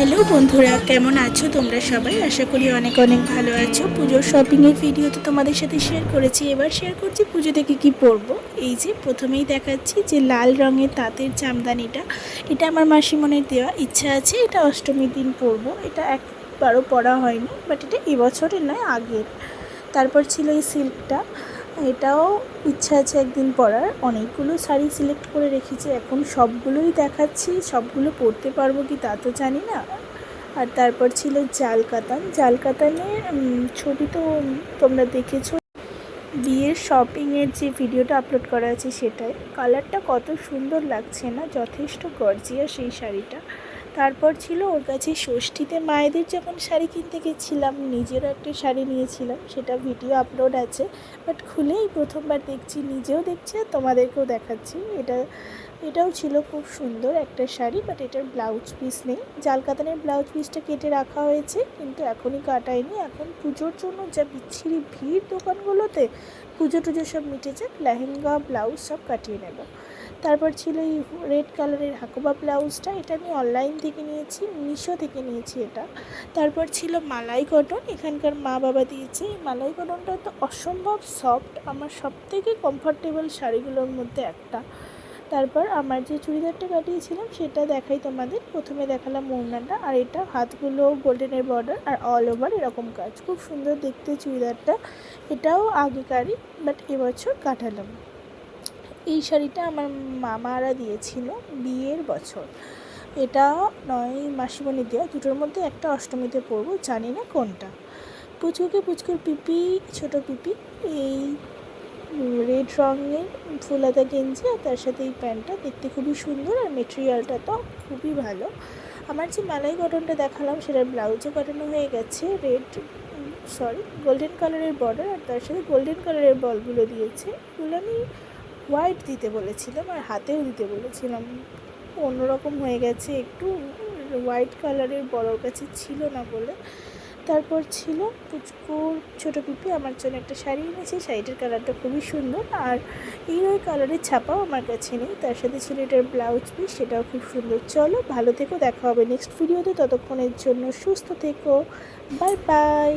বন্ধুরা, কেমন আছো তোমরা সবাই? আশা করি অনেক অনেক ভালো আছো। পুজোর শপিংয়ের ভিডিও তো তোমাদের সাথে শেয়ার করেছি। এবার শেয়ার করছি পুজো থেকে কি পরবো। এই যে প্রথমেই দেখাচ্ছি যে লাল রঙের তাঁতের জামদানিটা এটা আমার মাসিমনের দেওয়া ইচ্ছা আছে, এটা অষ্টমীর দিন পরবো। এটা একবারও পরা হয়নি বাট এটা এবছরের নয়, আগের। তারপর ছিল এই সিল্কটা এটাও ইচ্ছা আছে একদিন পরার। অনেকগুলো শাড়ি সিলেক্ট করে রেখেছি, এখন সবগুলোই দেখাচ্ছি, সবগুলো পরতে পারব কি তা তো জানি না। আর তারপর ছিল জাল কাতান জাল কাতানের ছবি তো তোমরা দেখেছ। বিয়ের শপিংয়ের যে ভিডিওটা আপলোড করা আছে সেটাই। কালারটা কত সুন্দর লাগছে না, যথেষ্ট গর্জিয়া সেই শাড়িটা। তারপর ছিল ওর কাছে ষষ্ঠীতে মায়েদের যখন শাড়ি কিনতে গেছিলাম, নিজেরও একটা শাড়ি নিয়েছিলাম, সেটা ভিডিও আপলোড আছে। বাট খুলেই প্রথমবার দেখছি, নিজেও দেখছি আর তোমাদেরকেও দেখাচ্ছি। এটা, এটাও ছিল খুব সুন্দর একটা শাড়ি বাট এটার ব্লাউজ পিস নেই। জাল কাতানের ব্লাউজ পিসটা কেটে রাখা হয়েছে, কিন্তু এখনই কাটায়নি। এখন পুজোর জন্য যা বিচ্ছিরি ভিড় দোকানগুলোতে, পুজো টুজো সব মিটে যাক লেহেঙ্গা ব্লাউজ সব কাটিয়ে নেব। তারপর ছিল এই রেড কালারের হাকোবা ব্লাউজটা, এটা আমি অনলাইন থেকে নিয়েছি, মিশো থেকে নিয়েছি এটা। তারপর ছিল মালাই কটন, এখানকার মা বাবা দিয়েছে। এই মালাই কটনটা তো অসম্ভব সফট আমার সব থেকে কমফর্টেবল শাড়িগুলোর মধ্যে একটা। তারপর আমার যে চুড়িদারটা কাটিয়েছিলাম, সেটা দেখাই তোমাদের। প্রথমে দেখালাম মোড়নাটা আর এটা হাতগুলো গোল্ডেনের বর্ডার আর অল ওভার এরকম কাজ। খুব সুন্দর দেখতে চুড়িদারটা। এটাও আগেকারই বাট এবছর কাটালাম। এই শাড়িটা আমার মামারা দিয়েছিল বিয়ের বছর। এটা নয় মাসিমণি দেওয়া, দুটোর মধ্যে একটা অষ্টমীতে পরবো, জানি না কোনটা। পুচকুকে পুচকুর পিপি, ছোট পিপি, এই রেড রঙের ফুলাদা গেঞ্জি আর তার সাথে এই প্যান্টটা দেখতে খুবই সুন্দর আর মেটেরিয়ালটা তো খুবই ভালো। আমার যে মালাই কটনটা দেখালাম, সেটার ব্লাউজও কাটানো হয়ে গেছে, রেড সরি গোল্ডেন কালারের বর্ডার আর তার সাথে গোল্ডেন কালারের বলগুলো দিয়েছে। এগুলো আমি হোয়াইট দিতে বলেছিলাম আর হাতেও দিতে বলেছিলাম। অন্যরকম হয়ে গেছে একটু হোয়াইট কালারের বড়োর কাছে ছিল না বলে। তারপর ছিল পুচকুর ছোটো পিপি, আমার জন্য একটা শাড়ি এনেছে, শাড়িটার কালারটা খুবই সুন্দর আর এই ওই কালারের ছাপাও আমার কাছে নেই, তার সাথে ছিল এটার ব্লাউজ পিস সেটাও খুব সুন্দর। চলো, ভালো থেকো, দেখা হবে নেক্সট ভিডিওতে ততক্ষণের জন্য সুস্থ থেকো বাই বাই